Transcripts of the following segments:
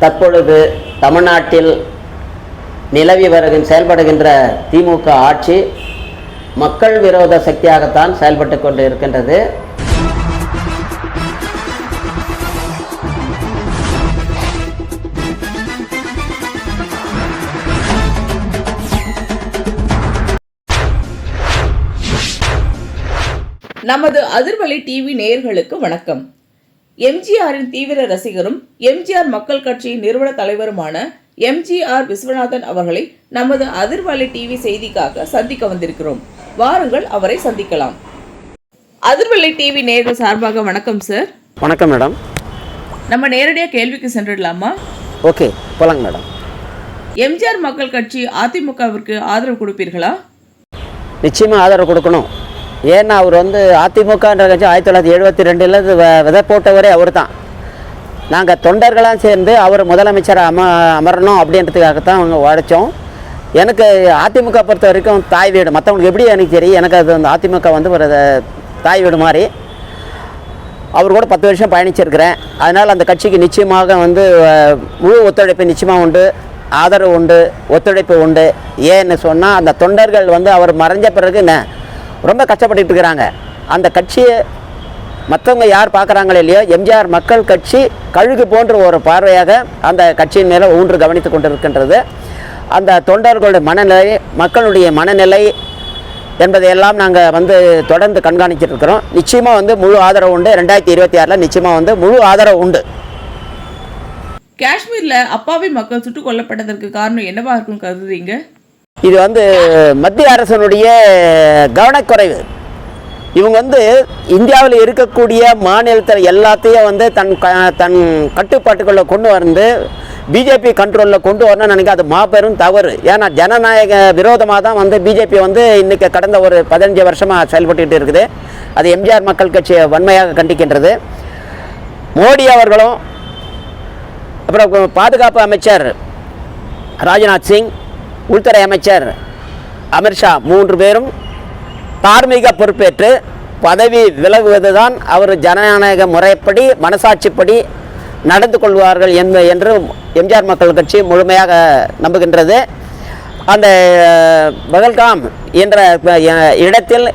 தற்பொழுது தமிழ்நாட்டில் நிலவி வருகின்ற செயல்படுகின்ற திமுக ஆட்சி மக்கள் விரோத சக்தியாகத்தான் செயல்பட்டு கொண்டு இருக்கின்றது நமது அதிர்வலை டிவி நேயர்களுக்கு வணக்கம். எம்ஜிஆரின் தீவிர ரசிகரும் எம்ஜிஆர் மக்கள் கட்சியின் நிறுவன தலைவருமான எம்ஜிஆர் விஸ்வநாதன் அவர்களை நமது அதிர்வலை டிவி செய்திக்காக சந்திக்க வந்திருக்கிறோம். வாருங்கள் அவரை சந்திக்கலாம். அதிர்வலை டிவி நேயர்கள் சார்பாக வணக்கம் சார் வணக்கம் மேடம் நம்ம நேரடியாக கேள்விக்கு சென்றிடலாமா? ஓகே போலாங்க மேடம் எம்ஜிஆர் மக்கள் கட்சி அதிமுகவிற்கு ஆதரவு கொடுப்பீர்களா? நிச்சயமாக ஆதரவு கொடுக்கணும். ஏன்னா அவர் வந்து அதிமுகன்ற கட்சி ஆயிரத்தி தொள்ளாயிரத்தி எழுபத்தி ரெண்டில் விதை போட்டவரே அவர் தான் நாங்கள் தொண்டர்களாக சேர்ந்து அவர் முதலமைச்சர் அம அமரணும் அப்படின்றதுக்காக தான் அவங்க உழைச்சோம். எனக்கு அதிமுக பொறுத்த வரைக்கும் தாய் வீடு மற்றவங்களுக்கு எப்படி எனக்கு தெரியும் எனக்கு அது அந்த அதிமுக வந்து ஒரு தாய் வீடு மாதிரி. அவர் கூட பத்து வருஷம் பயணிச்சிருக்கிறேன். அதனால் அந்த கட்சிக்கு நிச்சயமாக வந்து முழு ஒத்துழைப்பு நிச்சயமாக உண்டு ஆதரவு உண்டு ஒத்துழைப்பு உண்டு. ஏன்னு சொன்னால் அந்த தொண்டர்கள் வந்து அவர் மறைஞ்ச பிறகு என்ன ரொம்ப கஷ்டப்பட்டுட்டு இருக்கிறாங்க. அந்த கட்சியை மற்றவங்க யார் பார்க்குறாங்களே இல்லையோ எம்ஜிஆர் மக்கள் கட்சி கழுகு போன்ற ஒரு பார்வையாக அந்த கட்சியின் மேலே ஊன்று கவனித்து கொண்டிருக்கின்றது. அந்த தொண்டர்களுடைய மனநிலை மக்களுடைய மனநிலை என்பதையெல்லாம் நாங்கள் வந்து தொடர்ந்து கண்காணிச்சிட்டு இருக்கிறோம். நிச்சயமாக வந்து முழு ஆதரவு உண்டு. ரெண்டாயிரத்தி இருபத்தி ஆறில் நிச்சயமாக வந்து முழு ஆதரவு உண்டு. காஷ்மீரில் அப்பாவி மக்கள் சுட்டுக் கொல்லப்பட்டதற்கு காரணம் என்னவாக இருக்கும் கருதுறீங்க? இது வந்து மத்திய அரசனுடைய கவனக்குறைவு. இவங்க வந்து இந்தியாவில் இருக்கக்கூடிய மாநிலத்தில் எல்லாத்தையும் வந்து தன் க தன் கட்டுப்பாட்டுக்குள்ளே கொண்டு வந்து பிஜேபி கண்ட்ரோலில் கொண்டு வரணும்னு நினைக்க அது மாபெரும் தவறு. ஏன்னா ஜனநாயக விரோதமாக தான் வந்து பிஜேபி வந்து இன்றைக்கி கடந்த ஒரு பதினஞ்சு வருஷமாக செயல்பட்டுக்கிட்டு இருக்குது. அது எம்ஜிஆர் மக்கள் கட்சியை வன்மையாக கண்டிக்கின்றது. மோடி அவர்களும் அப்புறம் பாதுகாப்பு அமைச்சர் ராஜ்நாத் சிங் உள்துறை அமைச்சர் அமித்ஷா மூன்று பேரும் தார்மீக பொறுப்பேற்று பதவி விலகுவதுதான் அவர் ஜனநாயக முறைப்படி மனசாட்சிப்படி நடந்து கொள்வார்கள் என்ப என்று எம்ஜிஆர் மக்கள் கட்சி முழுமையாக நம்புகின்றது. அந்த பகல்காம் என்ற இடத்தில்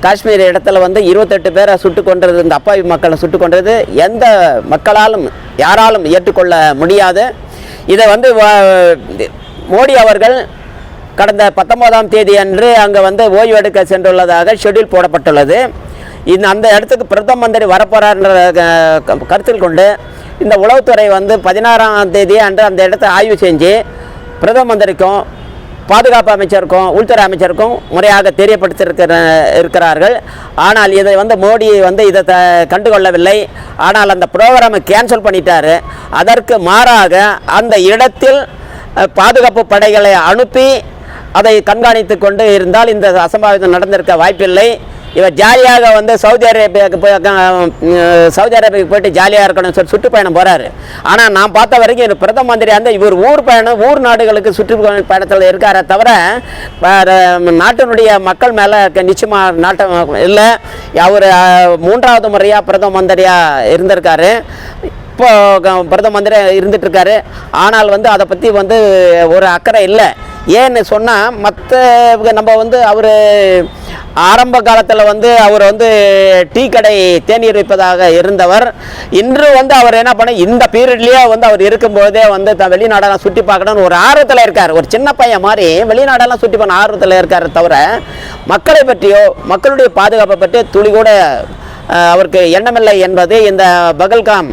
காஷ்மீர் இடத்துல வந்து இருபத்தெட்டு பேரை சுட்டு கொன்றது இந்த அப்பாவி மக்களை சுட்டு கொன்றது எந்த மக்களாலும் யாராலும் ஏற்றுக்கொள்ள முடியாது. இதை வந்து வ- மோடி அவர்கள் கடந்த பத்தொன்பதாம் தேதி அன்று அங்கே வந்து ஓய்வு எடுக்க சென்றுள்ளதாக ஷெட்யூல் போடப்பட்டுள்ளது. இந்த அந்த இடத்துக்கு பிரதம மந்திரி வரப்போகிறார்ன்ற க- க- கருத்தில் கொண்டு இந்த உளவுத்துறை வந்து பதினாறாம் தேதி அன்று அந்த இடத்தை ஆய்வு செஞ்சு பிரதம மந்திரிக்கும் பாதுகாப்பு அமைச்சருக்கும் உள்துறை அமைச்சருக்கும் முறையாக தெரியப்படுத்தியிருக்கிற இருக்கிறார்கள். ஆனால் இதை வந்து மோடி வந்து இதை த கண்டுகொள்ளவில்லை. ஆனால் அந்த ப்ரோக்ராமை கேன்சல் பண்ணிட்டார். அதற்கு மாறாக அந்த இடத்தில் பாதுகாப்பு படைகளை அனுப்பி அதை கண்காணித்து கொண்டு இருந்தால் இந்த அசம்பாவிதம் நடந்திருக்க வாய்ப்பில்லை. இவர் ஜாலியாக வந்து சவுதி அரேபியாவுக்கு போய் சவுதி அரேபியாவுக்கு போயிட்டு ஜாலியாக இருக்கணும்னு சொல்லி சுற்றுப்பயணம் போகிறாரு ஆனால் நான் பார்த்த வரைக்கும் இந்த பிரதம மந்திரி அந்த இவர் ஊர் பயணம் ஊர் நாடுகளுக்கு சுற்று பயணத்தில் இருக்காரே தவிர நாட்டினுடைய மக்கள் மேலே நிச்சயமாக நாட்டம் இல்லை. அவர் மூன்றாவது முறையாக பிரதம மந்திரியாக இருந்திருக்காரு. இப்போ க- பிரதம மந்திரி இருந்துட்டு இருக்காரு ஆனால் வந்து அதை பற்றி வந்து ஒரு அக்கறை இல்லை. ஏன்னு சொன்னால் மற்ற நம்ம வந்து அவர் ஆரம்ப காலத்தில் வந்து அவர் வந்து டீ கடை தேநீர் வைப்பதாக இருந்தவர். இன்று வந்து அவர் என்ன பண்ண இந்த பீரியட்லேயே வந்து அவர் இருக்கும்போதே வந்து த வெளிநாடெல்லாம் சுற்றி பார்க்கணும்னு ஒரு ஆர்வத்தில் இருக்கார். ஒரு சின்ன பையன் மாதிரி வெளிநாடெல்லாம் சுற்றி பண்ண ஆர்வத்தில் இருக்கார் தவிர மக்களை பற்றியோ மக்களுடைய பாதுகாப்பை பற்றி துளி கூட அவருக்கு எண்ணமில்லை என்பது இந்த பகல்காம்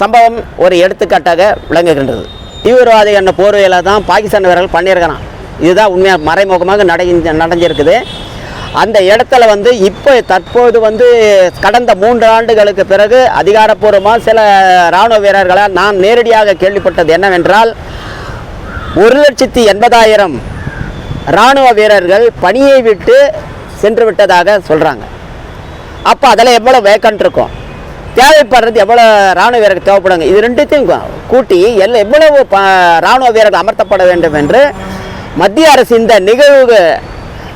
சம்பவம் ஒரு எடுத்துக்காட்டாக விளங்குகின்றது. தீவிரவாதி என்ற போர்வையில் தான் பாகிஸ்தான் வீரர்கள் பண்ணியிருக்கிறான் இதுதான் உண்மையாக மறைமுகமாக நடை நடஞ்சிருக்குது அந்த இடத்துல வந்து இப்போ தற்போது வந்து கடந்த மூன்று ஆண்டுகளுக்கு பிறகு அதிகாரப்பூர்வமாக சில இராணுவ வீரர்களால் நான் நேரடியாக கேள்விப்பட்டது என்னவென்றால் ஒரு லட்சத்தி எண்பதாயிரம் இராணுவ வீரர்கள் பணியை விட்டு சென்று விட்டதாக சொல்கிறாங்க அப்போ அதில் எவ்வளோ வேக்கன்ட் இருக்கும்? தேவைப்படுறது எவ்வளோ இராணுவ வீரர்கள் தேவைப்படுங்க. இது ரெண்டுத்தையும் கூட்டி எல்லாம் எவ்வளவு ப இராணுவ வீரர்கள் அமர்த்தப்பட வேண்டும் என்று மத்திய அரசு இந்த நிகழ்வு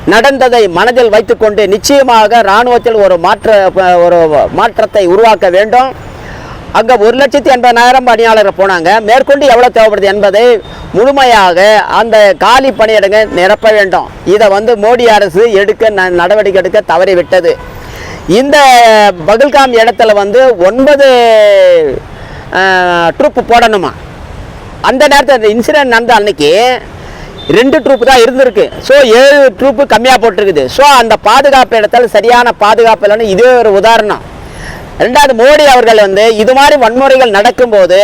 நடந்ததை மனதில் வைத்துக்கொண்டு நிச்சயமாக இராணுவத்தில் ஒரு மாற்ற ஒரு மாற்றத்தை உருவாக்க வேண்டும். அங்கே ஒரு லட்சத்தி எண்பதாயிரம் பணியாளர்கள் போனாங்க. மேற்கொண்டு எவ்வளோ தேவைப்படுது என்பதை முழுமையாக அந்த காலி பணியிடங்கள் நிரப்ப வேண்டும். இதை வந்து மோடி அரசு எடுக்க ந- நடவடிக்கை எடுக்க தவறிவிட்டது. இந்த பகல்காம் இடத்துல வந்து ஒன்பது ட்ரூப் போடணுமா? அந்த நேரத்தில் இன்சிடென்ட் நடந்த அன்னைக்கு ரெண்டு ட்ரூப் தான் இருந்திருக்கு. ஸோ ஏழு ட்ரூப்பு கம்மியாக போட்டிருக்குது. ஸோ அந்த பாதுகாப்பு இடத்துல சரியான பாதுகாப்பு இல்லைன்னு இதே ஒரு உதாரணம். ரெண்டாவது மோடி அவர்கள் வந்து இது மாதிரி வன்முறைகள் நடக்கும்போது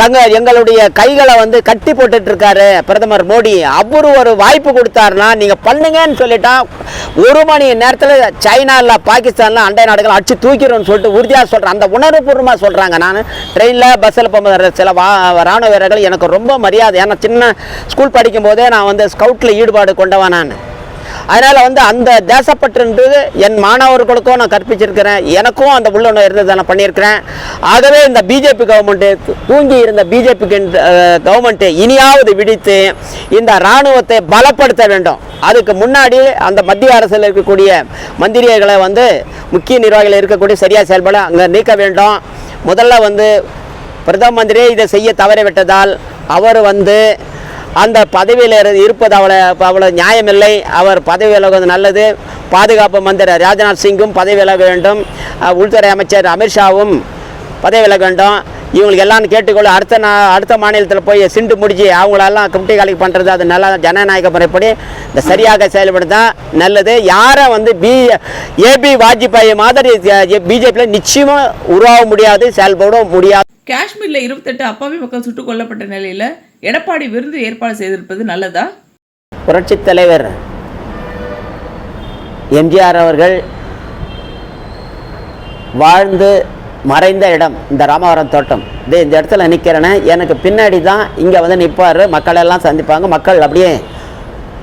தங்க எங்களுடைய கைகளை வந்து கட்டி போட்டுட்டு இருக்காரு பிரதமர் மோடி. அவர் ஒரு வாய்ப்பு கொடுத்தாருன்னா நீங்கள் பண்ணுங்கன்னு சொல்லிட்டா ஒரு மணி நேரத்தில் சைனாவில் பாகிஸ்தானில் அண்டை நாடுகள் அடிச்சு தூக்கிறோம்னு சொல்லிட்டு உறுதியாக சொல்கிறேன் அந்த உணர்வுபூர்வமாக சொல்கிறாங்க நான் ட்ரெயினில் பஸ்ஸில் போகும்போது சில வா ராணுவ வீரர்கள் எனக்கு ரொம்ப மரியாதை. ஏன்னா சின்ன ஸ்கூல் படிக்கும் போதே நான் வந்து ஸ்கவுட்டில் ஈடுபாடு கொண்டவன் நான். அதனால் வந்து அந்த தேசப்பற்றுன்றது என் மாணவர்களுக்கும் நான் கற்பிச்சிருக்கிறேன். எனக்கும் அந்த உள்ளுணர்வு இருந்ததை நான் பண்ணியிருக்கிறேன். ஆகவே இந்த பிஜேபி கவர்மெண்ட்டு தூங்கி இருந்த பிஜேபி கவர்மெண்ட்டு இனியாவது விடித்து இந்த இராணுவத்தை பலப்படுத்த வேண்டும். அதுக்கு முன்னாடி அந்த மத்திய அரசில் இருக்கக்கூடிய மந்திரிகளை வந்து முக்கிய நிர்வாகிகள் இருக்கக்கூடிய சரியாக செயல்பட அங்கே நீக்க வேண்டும். முதல்ல வந்து பிரதம மந்திரியே இதை செய்ய தவறிவிட்டதால் அவர் வந்து அந்த பதவியில் இருப்பது அவ்வளோ அவ்வளோ நியாயமில்லை. அவர் பதவி விலகுவது நல்லது. பாதுகாப்பு மந்திரி ராஜ்நாத் சிங்கும் பதவி விலக வேண்டும் உள்துறை அமைச்சர் அமித்ஷாவும் பதவி விலக வேண்டும். இவங்களுக்கு எல்லாம் கேட்டுக்கொள்ள அடுத்த நா அடுத்த மாநிலத்தில் போய் சிண்டு முடிச்சு அவங்களெல்லாம் குட்டி காலிக்கு பண்ணுறது அது நல்லா ஜனநாயக முறைப்படி இந்த சரியாக செயல்படுதான் நல்லது. யாரை வந்து பி ஏபி வாஜ்பாய் மாதிரி பிஜேபியில் நிச்சயமாக உருவாக முடியாது செயல்பட முடியாது. காஷ்மீரில் இருபத்தெட்டு அப்பாவி மக்கள் சுட்டுக் கொல்லப்பட்ட நிலையில் எடப்பாடி விருந்து ஏற்பாடு செய்திருப்பது நல்லதா? புரட்சி தலைவர் எம்ஜிஆர் அவர்கள் வாழ்ந்து மறைந்த இடம் இந்த ராமவரம் தோட்டம். இது இந்த இடத்துல நிற்கிறேன்னு எனக்கு பின்னாடி தான் இங்கே வந்து நிற்பார் மக்களெல்லாம் சந்திப்பாங்க மக்கள் அப்படியே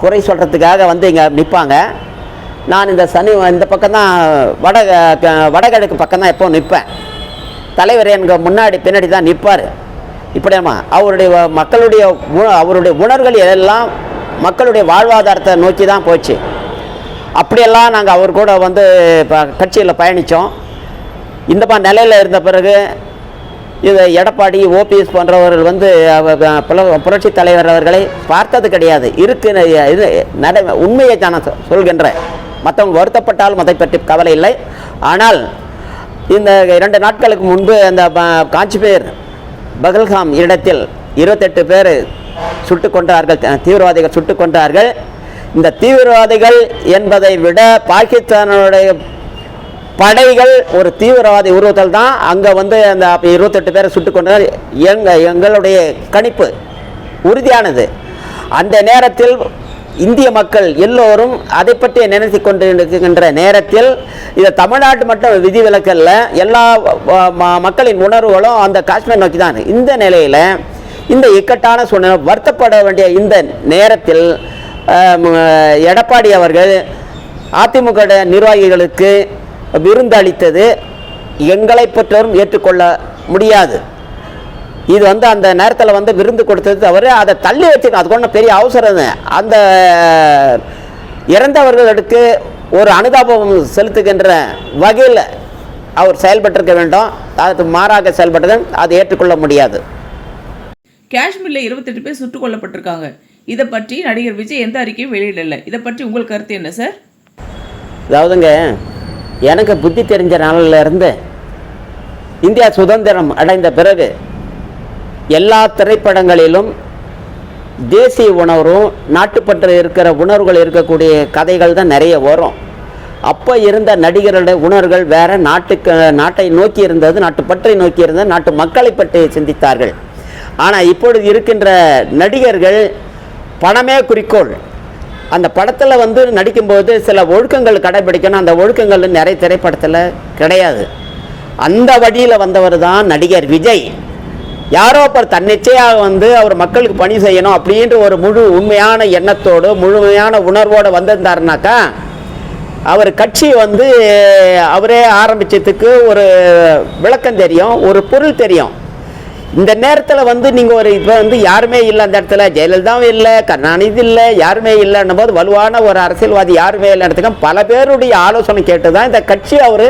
குறை சொல்கிறதுக்காக வந்து இங்கே நிற்பாங்க நான் இந்த சனி இந்த பக்கம் தான் வட வடகிழக்கு பக்கம் தான் எப்போ நிற்பேன் தலைவர் எனக்கு முன்னாடி பின்னாடி தான் நிற்பார் இப்படியாமா அவருடைய மக்களுடைய அவருடைய உணர்வுகள் எல்லாம் மக்களுடைய வாழ்வாதாரத்தை நோக்கி தான் போச்சு. அப்படியெல்லாம் நாங்கள் அவர் கூட வந்து இப்போ கட்சியில் பயணித்தோம் இந்த மாதிரி நிலையில் இருந்த பிறகு இது எடப்பாடி ஓபிஎஸ் போன்றவர்கள் வந்து புரட்சி தலைவர் அவர்களை பார்த்தது கிடையாது. இருக்கு இது நட உண்மையை தான் சொ- சொல்கின்றேன். மற்றவங்க வருத்தப்பட்டாலும் அதை பற்றி கவலை இல்லை. ஆனால் இந்த இரண்டு நாட்களுக்கு முன்பு அந்த ப- காஞ்சிபேர் பகல்காம் இடத்தில் இருபத்தெட்டு பேர் சுட்டு கொண்டார்கள் தீவிரவாதிகள் சுட்டு கொண்டார்கள் இந்த தீவிரவாதிகள் என்பதை விட பாகிஸ்தானுடைய படைகள் ஒரு தீவிரவாதி உருவத்தில் தான் அங்கே வந்து அந்த இருபத்தெட்டு பேரை சுட்டு கொண்டார் எங்க எங்களுடைய கணிப்பு உறுதியானது. அந்த நேரத்தில் இந்திய மக்கள் எல்லோரும் அதை பற்றி நினைத்து கொண்டிருக்கின்ற நேரத்தில் இது தமிழ்நாட்டு மட்டும் விதிவிலக்கல்ல எல்லா மக்களின் உணர்வுகளும் அந்த காஷ்மீர் நோக்கி தான். இந்த நிலையில் இந்த இக்கட்டான சூழ்நிலை வருத்தப்பட வேண்டிய இந்த நேரத்தில் எடப்பாடி அவர்கள் அதிமுக நிர்வாகிகளுக்கு விருந்தளித்தது எங்களை பெற்றோரும் ஏற்றுக்கொள்ள முடியாது. இது வந்து அந்த நேரத்தில் வந்து விருந்து கொடுத்தது தவிர அதை தள்ளி வச்சுக்கணும் அதுக்கு ஒன்றும் பெரிய அவசரம். அந்த இறந்தவர்களுக்கு ஒரு அனுதாபம் செலுத்துகின்ற வகையில் அவர் செயல்பட்டிருக்க வேண்டும். அதுக்கு மாறாக செயல்பட்டது. அது ஏற்றுக்கொள்ள முடியாது. காஷ்மீர்ல இருபத்தெட்டு பேர் சுட்டுக் கொல்லப்பட்டிருக்காங்க. இதை பற்றி நடிகர் விஜய் எந்த அறிக்கையும் வெளியிடல. இதை பற்றி உங்கள் கருத்து என்ன சார்? அதாவதுங்க எனக்கு புத்தி தெரிஞ்ச நாளில் இருந்து இந்தியா சுதந்திரம் அடைந்த பிறகு எல்லா திரைப்படங்களிலும் தேசிய உணர்வும் நாட்டுப்பற்று இருக்கிற உணர்வுகள் இருக்கக்கூடிய கதைகள் தான் நிறைய வரும். அப்போ இருந்த நடிகர்களுடைய உணர்வுகள் வேறு நாட்டுக்கு நாட்டை நோக்கி இருந்தது நாட்டுப்பற்றை நோக்கி இருந்தது நாட்டு மக்களை பற்றி சிந்தித்தார்கள். ஆனால் இப்பொழுது இருக்கின்ற நடிகர்கள் பணமே குறிக்கோள். அந்த படத்தில் வந்து நடிக்கும்போது சில ஒழுக்கங்கள் கடைபிடிக்கணும். அந்த ஒழுக்கங்கள் நிறைய திரைப்படத்தில் கிடையாது. அந்த வழியில் வந்தவர் தான் நடிகர் விஜய். யாரோ அப்புறம் தன்னிச்சையாக வந்து அவர் மக்களுக்கு பணி செய்யணும் அப்படின்ற ஒரு முழு உண்மையான எண்ணத்தோடு முழுமையான உணர்வோடு வந்திருந்தாருனாக்கா அவர் கட்சி வந்து அவரே ஆரம்பிச்சதுக்கு ஒரு விளக்கம் தெரியும் ஒரு பொருள் தெரியும். இந்த நேரத்தில் வந்து நீங்கள் ஒரு இப்போ வந்து யாருமே இல்லை அந்த இடத்துல ஜெயலலிதாவும் இல்லை கருணாநிதி இல்லை யாருமே இல்லைன்னும் போது வலுவான ஒரு அரசியல்வாதி யாருமே இல்லைன்றதுக்கும் பல பேருடைய ஆலோசனை கேட்டு தான் இந்த கட்சி அவர்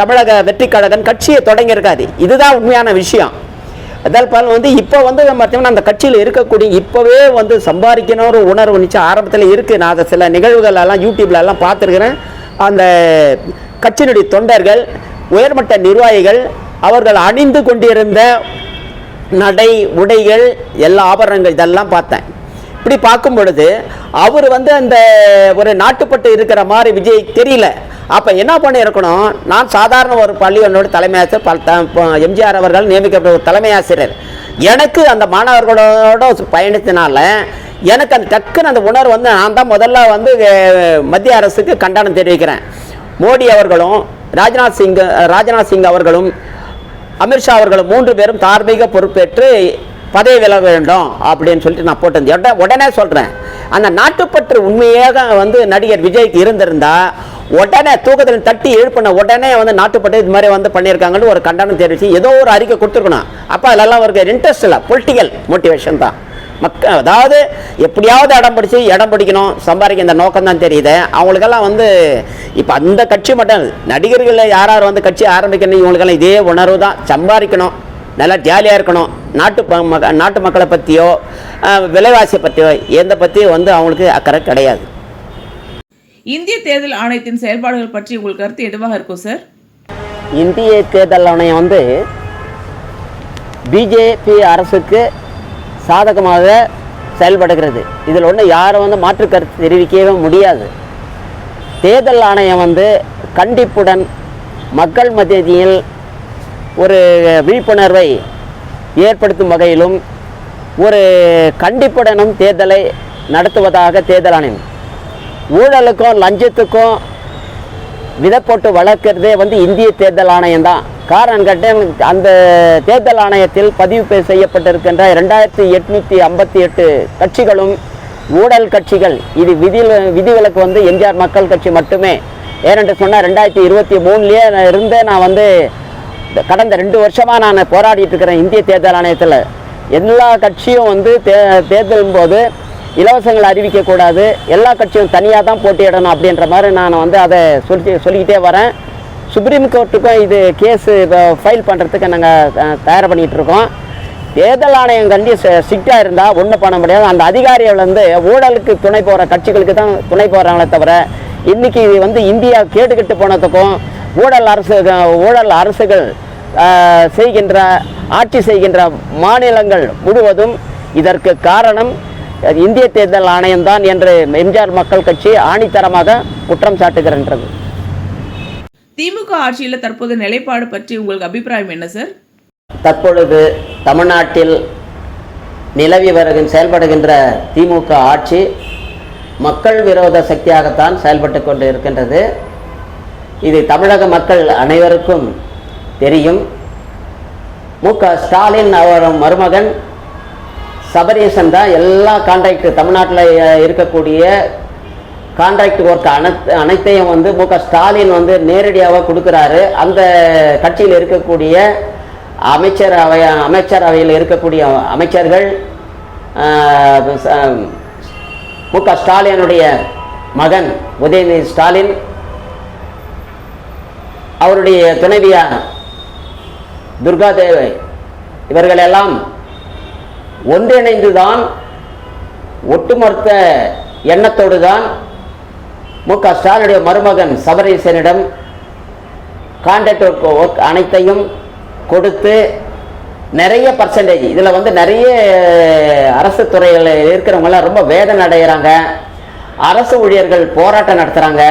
தமிழக வெற்றி கட்சியை தொடங்கியிருக்காது இதுதான் உண்மையான விஷயம். அதால் பால் வந்து இப்போ வந்து பார்த்தீங்கன்னா அந்த கட்சியில் இருக்கக்கூடிய இப்போவே வந்து சம்பாதிக்கணும் ஒரு உணர்வு நிச்சயம் ஆரம்பத்தில் இருக்குது நான் அதை சில நிகழ்வுகள் எல்லாம் பார்த்துருக்குறேன். அந்த கட்சியினுடைய தொண்டர்கள் உயர்மட்ட நிர்வாகிகள் அவர்கள் அணிந்து கொண்டிருந்த நடை உடைகள் எல்லா ஆபரணங்கள் இதெல்லாம் பார்த்தேன். இப்படி பார்க்கும் பொழுது அவர் வந்து அந்த ஒரு நாட்டுப்பட்டு இருக்கிற மாதிரி விஜய் தெரியல. அப்போ என்ன பண்ணியிருக்கணும்? நான் சாதாரண ஒரு பள்ளியோட தலைமை ஆசிரியர் பல் த- இப்போ எம்ஜிஆர் அவர்கள் நியமிக்கப்பட்ட ஒரு தலைமை ஆசிரியர் எனக்கு அந்த மாணவர்களோட பயணித்தனால எனக்கு அந்த டக்குன்னு அந்த உணர்வு வந்து நான் தான் முதல்ல வந்து மத்திய அரசுக்கு கண்டனம் தெரிவிக்கிறேன். மோடி அவர்களும் ராஜ்நாத் சிங் ராஜ்நாத் சிங் அவர்களும் அமித்ஷா அவர்களும் மூன்று பேரும் தார்மீக பொறுப்பேற்று பதவி விலக வேண்டும் அப்படின்னு சொல்லிட்டு நான் போட்டிருந்தேன். உடனே- உடனே சொல்கிறேன் அந்த நாட்டுப்பற்று உண்மையாக வந்து நடிகர் விஜய்க்கு இருந்திருந்தால் உடனே தூக்கத்தில் தட்டி எழுப்பின உடனே வந்து நாட்டுப்பட்டு இது மாதிரி வந்து பண்ணியிருக்காங்கன்னு ஒரு கண்டனம் தெரிவித்து ஏதோ ஒரு அறிக்கை கொடுத்துருக்கணும். அப்போ அதிலெல்லாம் அவருக்கு இன்ட்ரெஸ்ட் இல்லை. பொலிட்டிக்கல் மோட்டிவேஷன் தான். மக்கள் அதாவது எப்படியாவது இடம் பிடிச்சி இடம் பிடிக்கணும். சம்பாதிக்க இந்த நோக்கம் தான் தெரியுது. அவங்களுக்கெல்லாம் வந்து இப்போ அந்த கட்சி மட்டும் நடிகர்களில் நடிகர்கள் யார் யார் வந்து கட்சி ஆரம்பிக்கணும் இவங்களுக்கெல்லாம் இதே உணர்வு தான். சம்பாதிக்கணும். நல்லா ஜாலியாக இருக்கணும். நாட்டு மக்க- நாட்டு மக்களை பற்றியோ விலைவாசியை பற்றியோ எந்த பற்றியும் வந்து அவங்களுக்கு அக்கறை கிடையாது. இந்திய தேர்தல் ஆணையத்தின் செயல்பாடுகள் பற்றி உங்கள் கருத்து எதுவாக இருக்கும் சார்? இந்திய தேர்தல் ஆணையம் வந்து பிஜேபி அரசுக்கு சாதகமாக செயல்படுகிறது. இதில் ஒன்று யாரும் வந்து மாற்று கருத்து தெரிவிக்கவே முடியாது. தேர்தல் ஆணையம் வந்து கண்டிப்புடன் மக்கள் மத்தியில் ஒரு விழிப்புணர்வை ஏற்படுத்தும் வகையிலும் ஒரு கண்டிப்புடனும் தேர்தலை நடத்துவதாக தேர்தல் ஆணையம் ஊழலுக்கும் லஞ்சத்துக்கும் விதை போட்டு வந்து இந்திய தேர்தல் ஆணையம் தான். காரணம் கேட்டேன் அந்த தேர்தல் ஆணையத்தில் பதிவு செய்யப்பட்டிருக்கின்ற ரெண்டாயிரத்தி எட்நூற்றி ஐம்பத்தி எட்டு கட்சிகளும் ஊழல் கட்சிகள். இது விதி விதிவிலக்கு வந்து எம்ஜிஆர் மக்கள் கட்சி மட்டுமே. ஏனென்று சொன்னால் ரெண்டாயிரத்தி இருபத்தி மூணுலேயே இருந்தே நான் வந்து கடந்த ரெண்டு வருஷமாக நான் போராடிட்டு இருக்கிறேன் இந்திய தேர்தல் ஆணையத்தில். எல்லா கட்சியும் வந்து தே தேர்தலும் போது இலவசங்கள் அறிவிக்கக்கூடாது எல்லா கட்சியும் தனியாக தான் போட்டியிடணும் அப்படின்ற மாதிரி நான் வந்து அதை சொல்லி சொல்லிக்கிட்டே வரேன். சுப்ரீம் கோர்ட்டுக்கும் இது கேஸு ஃபைல் பண்ணுறதுக்கு நாங்கள் தயார் பண்ணிகிட்டு இருக்கோம். தேர்தல் ஆணையம் கண்டி ஸ்ட்ரிக்டாக இருந்தால் ஒன்றும் பண்ண முடியாது. அந்த அதிகாரிகள் வந்து ஊழலுக்கு துணை போகிற கட்சிகளுக்கு தான் துணை போகிறாங்களே தவிர இன்றைக்கி இது வந்து இந்தியா கேட்டுக்கிட்டு போனதுக்கும் ஊழல் அரசு ஊழல் அரசுகள் செய்கின்ற ஆட்சி செய்கின்ற மாநிலங்கள் முழுவதும் இதற்கு காரணம் இந்திய தேர்தல் ஆணையம்தான் என்று எம்ஜிஆர் மக்கள் கட்சி ஆணித்தரமாக குற்றம் சாட்டுகின்றது திமுக ஆட்சியில் தற்போது நிலைப்பாடு பற்றி உங்களுக்கு அபிப்பிராயம் என்ன சார்? தற்பொழுது தமிழ்நாட்டில் நிலவி வருகின்ற செயல்படுகின்ற திமுக ஆட்சி மக்கள் விரோத சக்தியாகத்தான் செயல்பட்டு கொண்டு இருக்கின்றது இது தமிழக மக்கள் அனைவருக்கும் தெரியும். மு க ஸ்டாலின் அவர் மருமகன் சபரீசன் தான் எல்லா கான்ட்ராக்ட் தமிழ்நாட்டில் இருக்கக்கூடிய கான்ட்ராக்ட் ஒர்க் அனைத்து அனைத்தையும் வந்து மு க ஸ்டாலின் வந்து நேரடியாக கொடுக்குறாரு. அந்த கட்சியில் இருக்கக்கூடிய அமைச்சர் அவைய அமைச்சரவையில் இருக்கக்கூடிய அமைச்சர்கள் மு க ஸ்டாலினுடைய மகன் உதயநிதி ஸ்டாலின் அவருடைய துணைவியார் துர்காதேவி இவர்களெல்லாம் ஒன்றிணைந்துதான் ஒட்டுமொத்த எண்ணத்தோடு தான் மு க ஸ்டாலினுடைய மருமகன் சபரீசனிடம் கான்ட்ராக்ட் ஒர்க் ஒர்க் அனைத்தையும் கொடுத்து நிறைய பர்சன்டேஜ் இதில் வந்து நிறைய அரசு துறையில் இருக்கிறவங்களாம் ரொம்ப வேதனை அடைகிறாங்க அரசு ஊழியர்கள் போராட்டம் நடத்துகிறாங்க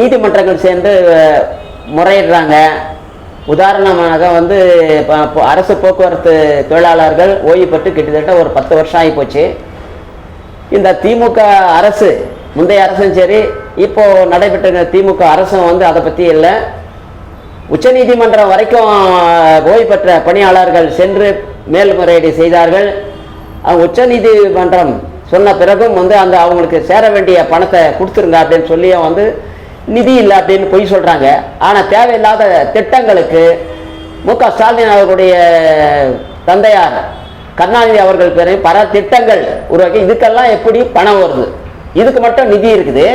நீதிமன்றங்கள் சேர்ந்து முறையிடுறாங்க. உதாரணமாக வந்து ப- அரசு போக்குவரத்து தொழிலாளர்கள் ஓய்வு பெற்று கிட்டத்தட்ட ஒரு பத்து வருஷம் ஆகி போச்சு இந்த திமுக அரசு முந்தைய அரசும் சரி இப்போது நடைபெற்ற திமுக அரசும் வந்து அதை பற்றி இல்லை. உச்சநீதிமன்றம் வரைக்கும் ஓய்வு பெற்ற பணியாளர்கள் சென்று மேல்முறையீடு செய்தார்கள். உச்சநீதிமன்றம் சொன்ன பிறகும் வந்து அந்த அவங்களுக்கு சேர வேண்டிய பணத்தை கொடுத்துருங்க அப்படின்னு சொல்லியும் வந்து நிதி இல்லை அப்படின்னு பொய் சொல்கிறாங்க ஆனால் தேவையில்லாத திட்டங்களுக்கு மு க ஸ்டாலின் அவர்களுடைய தந்தையார் கருணாநிதி அவர்கள் பேர் பல திட்டங்கள் உருவாக்கி இதுக்கெல்லாம் எப்படி பணம் வருது? இதுக்கு மட்டும் நிதி இருக்குது.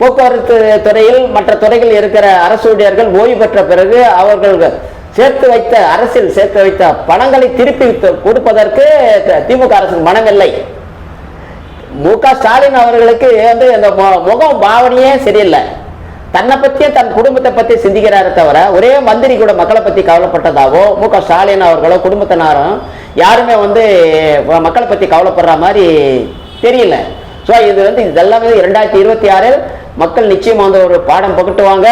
போக்குவரத்து துறையில் மற்ற துறையில் இருக்கிற அரசு ஊழியர்கள் ஓய்வு பெற்ற பிறகு அவர்கள் சேர்த்து வைத்த அரசில் சேர்த்து வைத்த பணங்களை திருப்பி கொடுப்பதற்கு திமுக அரசுக்கு மனமில்லை. மு க. ஸ்டாலின் அவர்களுக்கு வந்து அந்த முகம் பாவனையே சரியில்லை. தன்னை பற்றியே தன் குடும்பத்தை பற்றி சிந்திக்கிறாரு தவிர ஒரே மந்திரி கூட மக்களை பற்றி கவலைப்பட்டதாவோ மு க. ஸ்டாலின் அவர்களோ குடும்பத்தினாரும் யாருமே வந்து மக்களை பற்றி கவலைப்படுற மாதிரி தெரியல. ஸோ இது வந்து இதெல்லாமே இரண்டாயிரத்தி இருபத்தி ஆறில் மக்கள் நிச்சயமாக வந்து ஒரு பாடம் புகட்டுவாங்க.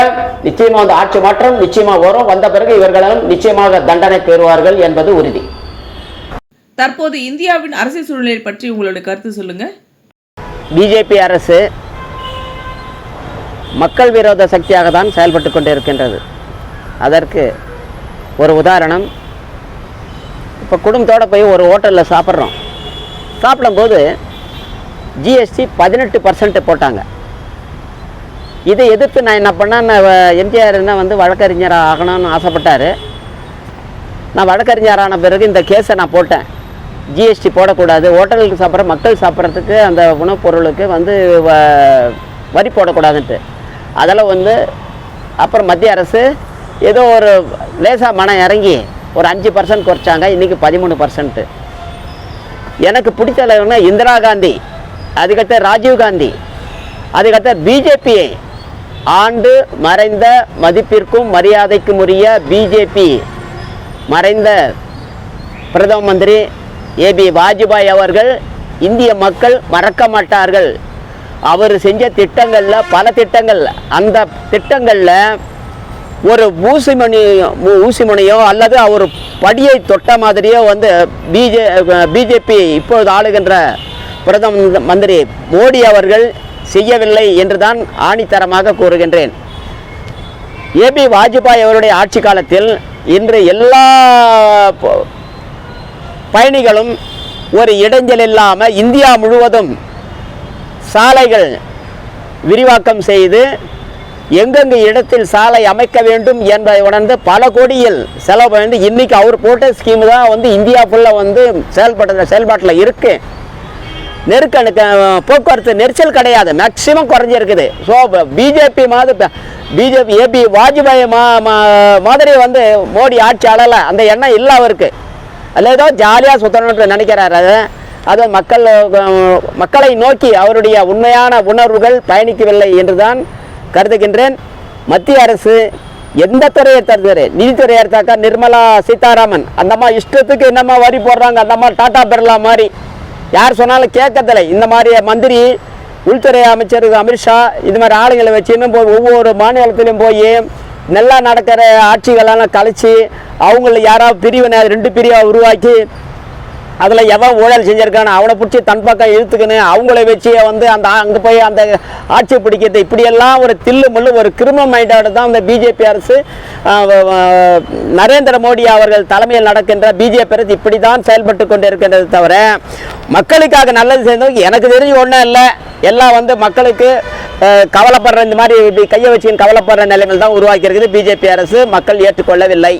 நிச்சயமாக வந்து ஆட்சி மாற்றம் நிச்சயமாக வரும். வந்த பிறகு இவர்களும் நிச்சயமாக தண்டனை பெறுவார்கள் என்பது உறுதி. தற்போது இந்தியாவின் அரசியல் சூழ்நிலை பற்றி உங்களுடைய கருத்து சொல்லுங்கள் பிஜேபி அரசு மக்கள் விரோத சக்தியாக தான் செயல்பட்டு கொண்டிருக்கின்றது. அதற்கு ஒரு உதாரணம். இப்போ குடும்பத்தோடு போய் ஒரு ஹோட்டலில் சாப்பிட்றோம். சாப்பிடும்போது ஜிஎஸ்டி பதினெட்டு பர்சன்ட் போட்டாங்க. இதை எதிர்த்து நான் என்ன பண்ணேன் எம்ஜிஆர் என்ன வந்து வழக்கறிஞர் ஆகணும்னு ஆசைப்பட்டார். நான் வழக்கறிஞர் ஆன பிறகு இந்த கேஸை நான் போட்டேன். ஜிஎஸ்டி போடக்கூடாது ஹோட்டலுக்கு சாப்பிட்ற மக்கள் சாப்பிட்றதுக்கு அந்த உணவுப் பொருளுக்கு வந்து வ- வரி போடக்கூடாதுன்ட்டு. அதில் வந்து அப்புறம் மத்திய அரசு ஏதோ ஒரு லேசாக மனம் இறங்கி ஒரு அஞ்சு பர்சன்ட் குறைச்சாங்க இன்றைக்கி பதிமூணு பர்சன்ட்டு எனக்கு பிடிச்ச தலைவர்னா இந்திரா காந்தி அதுக்கடுத்த ராஜீவ் காந்தி அதுக்கடுத்து பிஜேபி ஆண்டு மறைந்த மதிப்பிற்கும் மரியாதைக்கும் உரிய பிஜேபி மறைந்த பிரதம மந்திரி ஏபி வாஜ்பாய் அவர்கள் இந்திய மக்கள் மறக்க மாட்டார்கள். அவர் செஞ்ச திட்டங்களில் பல திட்டங்கள் அந்த திட்டங்களில் ஒரு ஊசிமணி ஊசிமணியோ அல்லது அவர் படியை தொட்ட மாதிரியோ வந்து பிஜே பிஜேபி இப்பொழுது ஆளுகின்ற பிரதம மந்திரி மோடி அவர்கள் செய்யவில்லை என்று தான் ஆணித்தரமாக கூறுகின்றேன். ஏபி வாஜ்பாய் அவருடைய ஆட்சி காலத்தில் இன்று எல்லா பயணிகளும் ஒரு இடைஞ்சல் இல்லாமல் இந்தியா முழுவதும் சாலைகள் விரிவாக்கம் செய்து எங்கெங்கு இடத்தில் சாலை அமைக்க வேண்டும் என்பதை உணர்ந்து பல கோடியில் செலவு பண்ணி இன்னைக்கு அவர் போட்ட ஸ்கீம் தான் வந்து இந்தியா ஃபுல்லாக வந்து செயல்படுற செயல்பாட்டில் இருக்குது நெருக்க போக்குவரத்து நெரிசல் கிடையாது. மேக்சிமம் குறைஞ்சிருக்குது. ஸோ பிஜேபி மாதிரி பிஜேபி ஏபி வாஜ்பாய் மா மா- மாதிரி வந்து மோடி ஆட்சி ஆளலை அந்த எண்ணம் இல்லை அவருக்கு. அதில் ஏதோ ஜாலியாக சுத்தணும்னு நினைக்கிறாரு. அது அது மக்கள் மக்களை நோக்கி அவருடைய உண்மையான உணர்வுகள் பயணிக்கவில்லை என்றுதான் கருதுகின்றேன். மத்திய அரசு எந்த துறையை தருது நிதித்துறையை எடுத்தாக்கா நிர்மலா சீதாராமன். அந்தம்மா இஷ்டத்துக்கு என்னம்மா வரி போடுறாங்க? அந்தம்மா டாட்டா பிர்லா மாதிரி. யார் சொன்னாலும் கேட்கறதில்லை. இந்த மாதிரி மந்திரி உள்துறை அமைச்சர் அமித்ஷா இது மாதிரி ஆளுங்களை வச்சு இன்னும் போய் ஒவ்வொரு மாநிலத்திலையும் போய் நல்லா நடக்கிற ஆட்சிகளெல்லாம் கழித்து அவங்கள யாராவது பிரிவினை ரெண்டு பிரிவாக உருவாக்கி அதில் எவன் ஊழல் செஞ்சுருக்கானு அவனை பிடிச்சி தன் பக்கம் இழுத்துக்கின்னு அவங்கள வச்சு வந்து அந்த அங்கே போய் அந்த ஆட்சி பிடிக்கிறது. இப்படியெல்லாம் ஒரு தில்லு முள்ளு ஒரு கிரிமினல் மைண்டோட தான் இந்த பிஜேபி அரசு நரேந்திர மோடி அவர்கள் தலைமையில் நடக்கின்ற பிஜேபி அரசு இப்படி தான் செயல்பட்டு கொண்டு இருக்கின்றது தவிர மக்களுக்காக நல்லது செய்தவங்க எனக்கு தெரிஞ்சு ஒன்றும் இல்லை. எல்லாம் வந்து மக்களுக்கு கவலைப்படுற இந்த மாதிரி இப்படி கையை வச்சுக்கின்னு கவலைப்படுற நிலைமையில் தான் உருவாக்கி இருக்குது பிஜேபி அரசு. மக்கள் ஏற்றுக்கொள்ளவில்லை.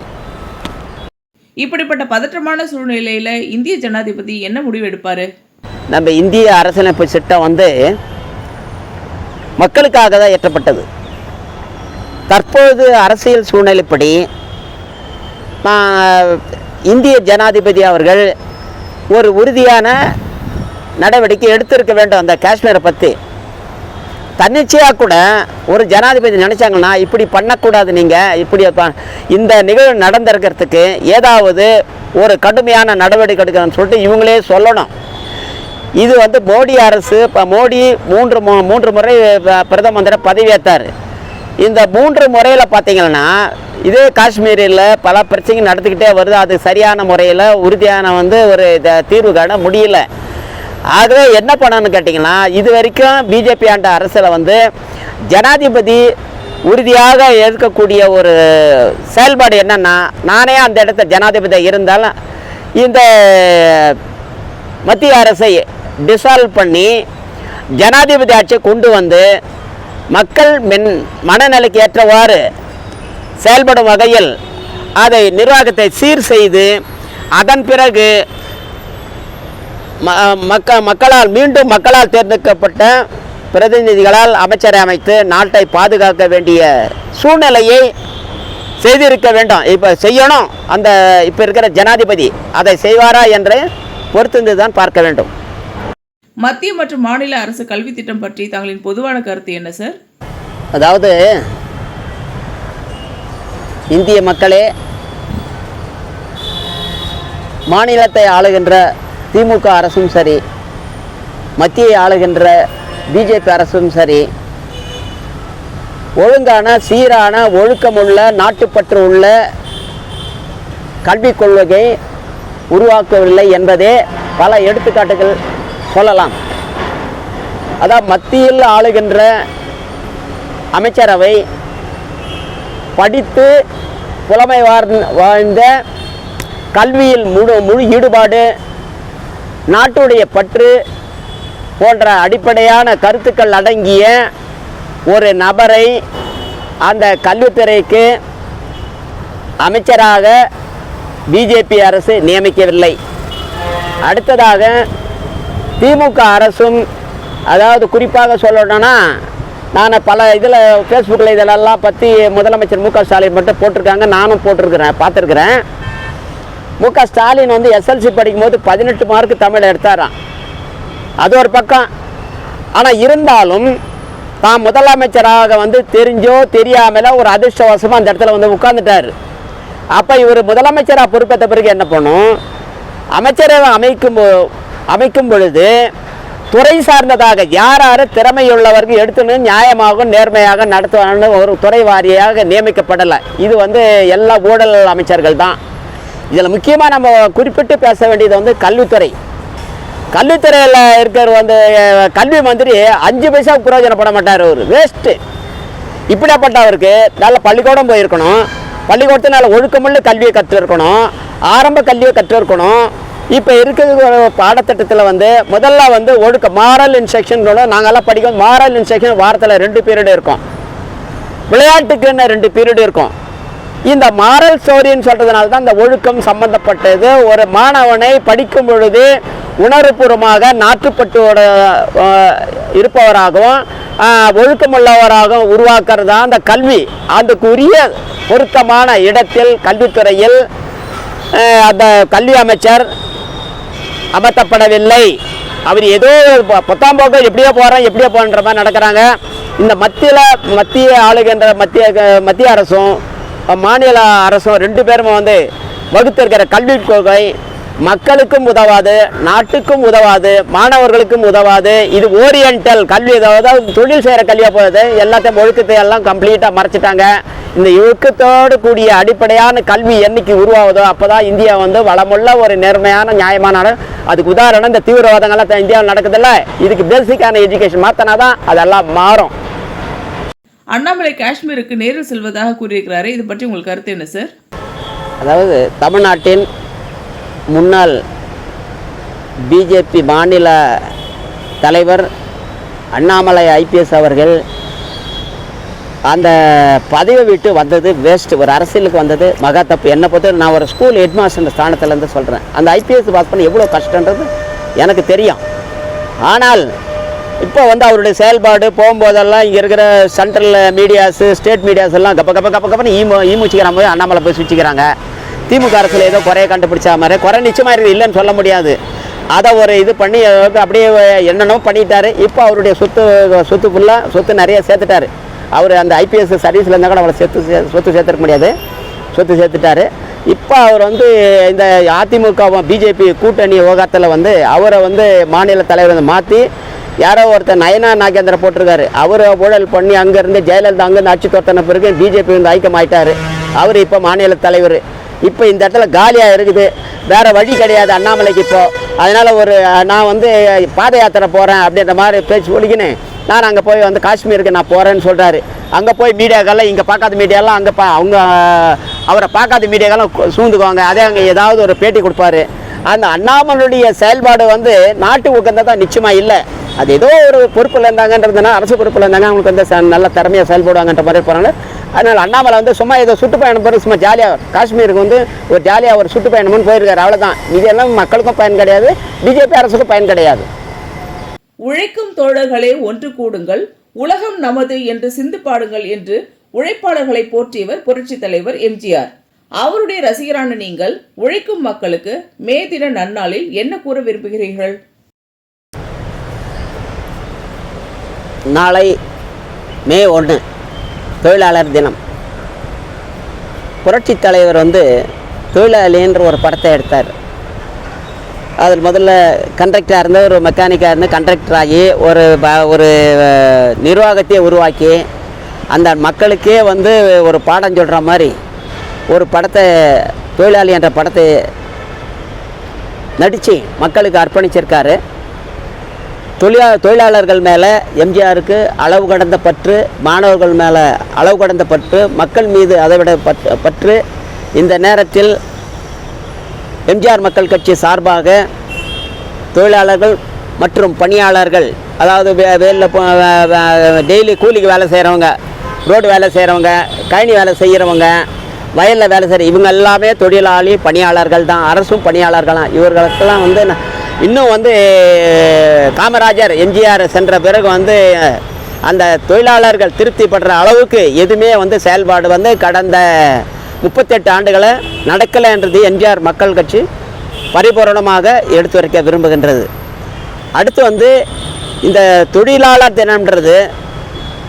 இப்படிப்பட்ட பதற்றமான சூழ்நிலையில் இந்திய ஜனாதிபதி என்ன முடிவெடுப்பார் நம்ம இந்திய அரசியலமைப்பு சட்டம் வந்து மக்களுக்காக தான் இயற்றப்பட்டது. தற்போது அரசியல் சூழ்நிலைப்படி இந்திய ஜனாதிபதி அவர்கள் ஒரு உறுதியான நடவடிக்கை எடுத்திருக்க வேண்டும் அந்த காஷ்மீரை பற்றி தன்னிச்சையாக கூட ஒரு ஜனாதிபதி நினச்சாங்கன்னா இப்படி பண்ணக்கூடாது நீங்கள் இப்படி இந்த நிகழ்வு நடந்திருக்கிறதுக்கு ஏதாவது ஒரு கடுமையான நடவடிக்கை எடுக்கணும்னு சொல்லிட்டு இவங்களே சொல்லணும். இது வந்து மோடி அரசு இப்போ மோடி மூன்று மு- மூன்று முறை பிரதம மந்திரி பதவியேற்றார் இந்த மூன்று முறையில் பார்த்தீங்கன்னா இதே காஷ்மீரில் பல பிரச்சனைகள் நடத்திக்கிட்டே வருது. அது சரியான முறையில் உறுதியான வந்து ஒரு தீர்வு காண முடியல. ஆகவே என்ன பண்ணணும்னு கேட்டிங்கன்னா இது வரைக்கும் பிஜேபி ஆண்ட அரசில் வந்து ஜனாதிபதி உறுதியாக இருக்கக்கூடிய ஒரு செயல்பாடு என்னென்னா நானே அந்த இடத்த ஜனாதிபதி இருந்தாலும் இந்த மத்திய அரசை டிசால்வ் பண்ணி ஜனாதிபதி ஆட்சியை கொண்டு வந்து மக்கள் மென் மனநிலைக்கு ஏற்றவாறு செயல்படும் வகையில் அதை நிர்வாகத்தை சீர் செய்து அதன் பிறகு மக்க மக்களால் மீண்டும் மக்களால் தேர்ந்தெடுக்கப்பட்ட பிரதிநிதிகளால் அமைச்சரை அமைத்து நாட்டை பாதுகாக்க வேண்டிய சூழ்நிலையை செய்திருக்க வேண்டும். இப்போ செய்யணும். அந்த இப்போ இருக்கிற ஜனாதிபதி அதை செய்வாரா என்று பொறுத்திருந்து தான் பார்க்க வேண்டும். மத்திய மற்றும் மாநில அரசு கல்வி திட்டம் பற்றி தங்களின் பொதுவான கருத்து என்ன சார்? அதாவது இந்திய மக்களே மாநிலத்தை ஆளுகின்ற திமுக அரசும் சரி மத்தியை ஆளுகின்ற பிஜேபி அரசும் சரி ஒழுங்கான சீரான ஒழுக்கமுள்ள நாட்டுப்பற்று உள்ள கல்விக் கொள்கை உருவாக்கவில்லை என்பதே பல எடுத்துக்காட்டுகள் சொல்லலாம். அதான் மத்தியில் ஆளுகின்ற அமைச்சரவை படித்து புலமை வாழ்ந்த கல்வியில் முழு முழு ஈடுபாடு நாட்டுடைய பற்று போன்ற அடிப்படையான கருத்துக்கள் அடங்கிய ஒரு நபரை அந்த கல்வித்துறைக்கு அமைச்சராக பிஜேபி அரசு நியமிக்கவில்லை. அடுத்ததாக திமுக அரசும் அதாவது குறிப்பாக சொல்லணும்னா நான் பல இதில் ஃபேஸ்புக்கில் இதிலெல்லாம் பற்றி முதலமைச்சர் மு க ஸ்டாலின் மட்டும் போட்டிருக்காங்க நானும் போட்டிருக்கிறேன் பார்த்துருக்குறேன். மு க. ஸ்டாலின் வந்து எஸ்எல்சி படிக்கும்போது பதினெட்டு மார்க் தமிழ் எடுத்தாராம். அது ஒரு பக்கம். ஆனால் இருந்தாலும் தான் முதலமைச்சராக வந்து தெரிஞ்சோ தெரியாமல ஒரு அதிர்ஷ்டவசமாக அந்த இடத்துல வந்து உட்காந்துட்டார் அப்போ இவர் முதலமைச்சராக பொறுப்பேற்ற பிறகு என்ன பண்ணும்? அமைச்சரவை அமைக்கும் அமைக்கும் பொழுது துறை சார்ந்ததாக யார் யார் திறமையுள்ளவர்கள் எடுத்துன்னு நியாயமாக நேர்மையாக நடத்துவாங்கன்னு ஒரு துறை வாரியாக நியமிக்கப்படலை. இது வந்து எல்லா ஊழல் அமைச்சர்கள் தான். இதில் முக்கியமாக நம்ம குறிப்பிட்டு பேச வேண்டியது வந்து கல்வித்துறை. கல்வித்துறையில் இருக்கிற வந்து கல்வி மந்திரி அஞ்சு பைசா பிரயோஜனப்பட மாட்டார் அவர். வேஸ்ட்டு இப்படியாப்பட்டவருக்கு நல்ல பள்ளிக்கூடம் போயிருக்கணும். பள்ளிக்கூடத்தில் நல்ல ஒழுக்கமுள்ள கல்வியை கற்றுருக்கணும் ஆரம்ப கல்வியை கற்றுருக்கணும் இப்போ இருக்கிற பாடத்திட்டத்தில் வந்து முதல்ல வந்து ஒழுக்க மாரல் இன்ஸ்ட்ரக்ஷன் நாங்கள்லாம் படிக்கும் மாரல் இன்ஸ்ட்ரக்ஷன் வாரத்தில் ரெண்டு பீரியடு இருக்கும். விளையாட்டுக்குன்னு ரெண்டு பீரியடு இருக்கும். இந்த மாரல் ஸ்டோரின்னு சொல்கிறதுனால தான் இந்த ஒழுக்கம் சம்பந்தப்பட்டது. ஒரு மாணவனை படிக்கும் பொழுது உணர்வுபூர்வமாக நாட்டுப்பட்டோட இருப்பவராகவும் ஒழுக்கமுள்ளவராகவும் உருவாக்குறது தான் அந்த கல்வி. அதுக்குரிய பொருத்தமான இடத்தில் கல்வித்துறையில் அந்த கல்வி அமைச்சர் அமர்த்தப்படவில்லை. அவர் ஏதோ பத்தாம் போக்கு எப்படியோ போகிறோம் எப்படியோ போன்ற மாதிரி நடக்கிறாங்க. இந்த மத்தியில் மத்திய ஆளுகின்ற மத்திய க- மத்திய அரசும் மாநில அரசும் ரெண்டு பேரும் வந்து வகுத்திருக்கிற கல்விக் கொள்கை மக்களுக்கும் உதவாது நாட்டுக்கும் உதவாது மாணவர்களுக்கும் உதவாது. இது ஓரியண்டல் கல்வி அதாவது தொழில் செய்கிற கல்வியாக போகுது. எல்லாத்தையும் ஒழுக்கத்தை எல்லாம் கம்ப்ளீட்டாக மறைச்சிட்டாங்க. இந்த ஒழுக்கத்தோடு கூடிய அடிப்படையான கல்வி என்னைக்கு உருவாகுதோ அப்போ தான் இந்தியா வந்து வளமுள்ள ஒரு நேர்மையான நியாயமான அதுக்கு உதாரணம் இந்த தீவிரவாதங்கள்லாம் இந்தியாவில் நடக்குதுல்ல? இதுக்கு பேசிக்கான எஜுகேஷன் மாற்றினா தான் அதெல்லாம் மாறும். அண்ணாமலை காஷ்மீருக்கு நேரில் செல்வதாக கூறியிருக்கிறாரு இது பற்றி உங்களுக்கு கருத்து என்ன சார்? அதாவது தமிழ்நாட்டின் முன்னாள் பிஜேபி மாநில தலைவர் அண்ணாமலை ஐபிஎஸ் அவர்கள் அந்த பதவி விட்டு வந்தது வேஸ்ட் ஒரு அரசியலுக்கு வந்தது மகா தப்பு. என்னை பொறுத்த நான் ஒரு ஸ்கூல் ஹெட்மாஸ்டர் ஸ்தானத்துலேருந்து சொல்கிறேன் அந்த ஐபிஎஸ் பாஸ் பண்ண எவ்வளோ கஷ்டன்றது எனக்கு தெரியும். ஆனால் இப்போ வந்து அவருடைய செயல்பாடு போகும்போதெல்லாம் இங்கே இருக்கிற சென்ட்ரல் மீடியாஸு ஸ்டேட் மீடியாஸ் எல்லாம் கப்ப கப்ப கப்ப கப்பன்னு ஈமு ஈமுச்சிக்கிற போய் அண்ணாமலை போய் சுச்சிக்கிறாங்க திமுக அரசில் ஏதோ குறைய கண்டுபிடிச்சா மாதிரி. குறை நிச்சயமாக இருக்குது இல்லைன்னு சொல்ல முடியாது. அதை ஒரு இது பண்ணி அப்படியே என்னென்னமோ பண்ணிட்டாரு. இப்போ அவருடைய சொத்து சொத்து ஃபுல்லாக சொத்து நிறைய சேர்த்துட்டாரு. அவர் அந்த ஐபிஎஸ் சர்வீஸில் இருந்தால் கூட அவளை சேர்த்து சே- சொத்து சேர்த்துருக்க முடியாது. சொத்து சேர்த்துட்டாரு. இப்போ அவர் வந்து இந்த அதிமுக பிஜேபி கூட்டணி விவகாரத்தில் வந்து அவரை வந்து மாநில தலைவர் வந்து மாற்றி யாரோ ஒருத்தர் நயனா நாகேந்திர போட்டிருக்காரு. அவர் ஊழல் பண்ணி அங்கேருந்து ஜெயலலிதா அங்கேருந்து ஆட்சி தோத்தன பிறகு பிஜேபி வந்து ஐக்கியமாயிட்டாரு. அவர் இப்போ மாநில தலைவர். இப்போ இந்த இடத்துல காலியாக இருக்குது. வேறு வழி கிடையாது அண்ணாமலைக்கு இப்போ. அதனால் ஒரு நான் வந்து பாத யாத்திரை போகிறேன் அப்படின்ற மாதிரி பேச்சு ஒழிக்கினேன் நான் அங்கே போய் வந்து காஷ்மீருக்கு நான் போகிறேன்னு சொல்கிறாரு அங்கே போய் மீடியாக்கெல்லாம் இங்கே பார்க்காத மீடியாலாம் அங்கே பா அவங்க அவரை பார்க்காத மீடியாக்கெல்லாம் சூழ்ந்துக்குவாங்க. அதே அங்கே ஏதாவது ஒரு பேட்டி கொடுப்பாரு. அந்த அண்ணாமலையுடைய செயல்பாடு வந்து நாட்டு உகந்ததா நிச்சயமாக இல்லை. அது ஏதோ ஒரு பொறுப்பில் இருந்தாங்கன்றதுனா அரசு பொறுப்பில் இருந்தாங்க. அவங்களுக்கு வந்து ச- நல்ல திறமையாக செயல்படுவாங்கன்ற மாதிரி போகிறாங்க அதனால் அண்ணாமலை வந்து சும்மா ஏதோ சுற்றுப்பயணம் போகிற சும்மா ஜாலியாக காஷ்மீருக்கு வந்து ஒரு ஜாலியாக ஒரு சுற்றுப்பயணம்னு போயிருக்காரு. அவ்வளோதான் இதெல்லாம் மக்களுக்கும் பயன் கிடையாது. பிஜேபி அரசுக்கும் பயன் கிடையாது. உழைக்கும் தோழர்களே ஒன்று கூடுங்கள். உலகம் நமது என்று சிந்து பாடுங்கள் என்று உழைப்பாளர்களை போற்றியவர் புரட்சித் தலைவர் எம்ஜிஆர் அவருடைய ரசிகரான நீங்கள் உழைக்கும் மக்களுக்கு மே தின நன்னாளில் என்ன கூற விரும்புகிறீர்கள்? நாளை மே ஒன்று தொழிலாளர் தினம். புரட்சித் தலைவர் வந்து தொழிலாளின்ற ஒரு படத்தை எடுத்தார். அதில் முதல்ல கண்டக்டராக இருந்து ஒரு மெக்கானிக்காக இருந்து கண்டக்டர் ஒரு ப- ஒரு நிர்வாகத்தையே உருவாக்கி அந்த மக்களுக்கே வந்து ஒரு பாடம் சொல்கிற மாதிரி ஒரு படத்தை தொழிலாளி என்ற படத்தை நடித்து மக்களுக்கு அர்ப்பணிச்சிருக்காரு. தொழிலா தொழிலாளர்கள் மேலே எம்ஜிஆருக்கு அளவு கடந்த பற்று மாணவர்கள் மேலே அளவு கடந்த பற்று மக்கள் மீது அதை விட பற்று. இந்த நேரத்தில் எம்ஜிஆர் மக்கள் கட்சி சார்பாக தொழிலாளர்கள் மற்றும் பணியாளர்கள் அதாவது வே- வேலில் டெய்லி கூலிக்கு வேலை செய்கிறவங்க ரோடு வேலை செய்கிறவங்க கழனி வேலை செய்கிறவங்க வயலில் வேலை செய்கிற இவங்க எல்லாமே தொழிலாளி பணியாளர்கள் தான் அரசும் பணியாளர்கள் தான் இவர்களுக்கெல்லாம் வந்து இன்னும் வந்து காமராஜர் எம்ஜிஆர் சென்ற பிறகு வந்து அந்த தொழிலாளர்கள் திருப்திப்படுற அளவுக்கு எதுவுமே வந்து செயல்பாடு வந்து கடந்த முப்பத்தெட்டு ஆண்டுகளை நடக்கலை என்றது எம்ஜிஆர் மக்கள் கட்சி பரிபூரணமாக எடுத்து வரைக்க விரும்புகின்றது. அடுத்து வந்து இந்த தொழிலாளர் தினம்ன்றது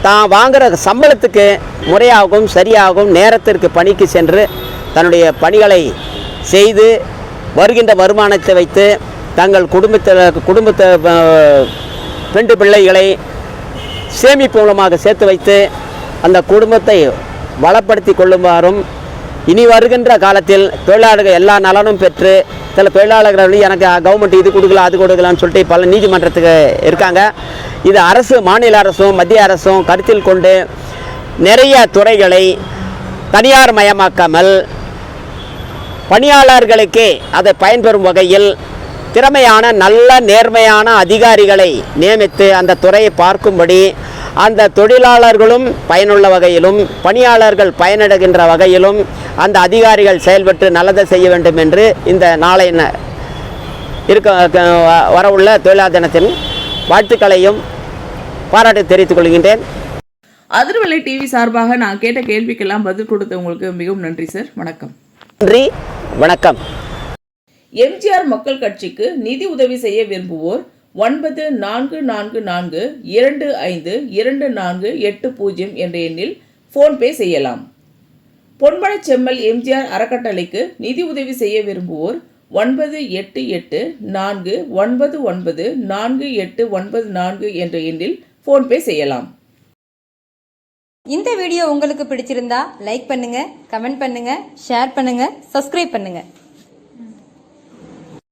தான் வாங்குகிற சம்பளத்துக்கு முறையாகவும் சரியாகவும் நேரத்திற்கு பணிக்கு சென்று தன்னுடைய பணிகளை செய்து வருகின்ற வருமானத்தை வைத்து தங்கள் குடும்பத்தில் குடும்பத்தை பெண்டு பிள்ளைகளை சேமிப்பு மூலமாக சேர்த்து வைத்து அந்த குடும்பத்தை வளப்படுத்தி கொள்ளுமாறும் இனி வருகின்ற காலத்தில் தொழிலாளர்கள் எல்லா நலனும் பெற்று சில தொழிலாளர்கள் வந்து எனக்கு கவர்மெண்ட் இது கொடுக்கல அது கொடுக்கலான்னு சொல்லிட்டு பல நீதிமன்றத்துக்கு இருக்காங்க. இது அரசு மாநில அரசும் மத்திய அரசும் கருத்தில் கொண்டு நிறைய துறைகளை தனியார் மயமாக்காமல் பணியாளர்களுக்கே அதை பயன்பெறும் வகையில் திறமையான நல்ல நேர்மையான அதிகாரிகளை நியமித்து அந்த துறையை பார்க்கும்படி அந்த தொழிலாளர்களும் பயனுள்ள வகையிலும் பணியாளர்கள் பயனடைகின்ற வகையிலும் அந்த அதிகாரிகள் செயல்பட்டு நல்லதை செய்ய வேண்டும் என்று இந்த நாளை இருக்க வரவுள்ள தொழிலாளர் தினத்தின் வாழ்த்துக்களையும் பாராட்டு தெரிவித்துக் கொள்கின்றேன். அதிர்வலை டிவி சார்பாக நான் கேட்ட கேள்விக்கெல்லாம் பதில் கொடுத்த உங்களுக்கு மிகவும் நன்றி சார். வணக்கம். நன்றி. வணக்கம். எம்ஜிஆர் மக்கள் கட்சிக்கு நிதி உதவி செய்ய விரும்புவோர் ஒன்பது நான்கு நான்கு நான்கு இரண்டு ஐந்து இரண்டு நான்கு எட்டு பூஜ்ஜியம் என்ற எண்ணில் ஃபோன்பே செய்யலாம். பொன்மலை செம்மல் எம்ஜிஆர் அறக்கட்டளைக்கு நிதி உதவி செய்ய விரும்புவோர் ஒன்பது எட்டு எட்டு நான்கு ஒன்பது ஒன்பது நான்கு எட்டு ஒன்பது நான்கு என்ற எண்ணில் ஃபோன்பே செய்யலாம். இந்த வீடியோ உங்களுக்கு பிடிச்சிருந்தா லைக் பண்ணுங்க கமெண்ட் பண்ணுங்க ஷேர் பண்ணுங்க சப்ஸ்கிரைப் பண்ணுங்க.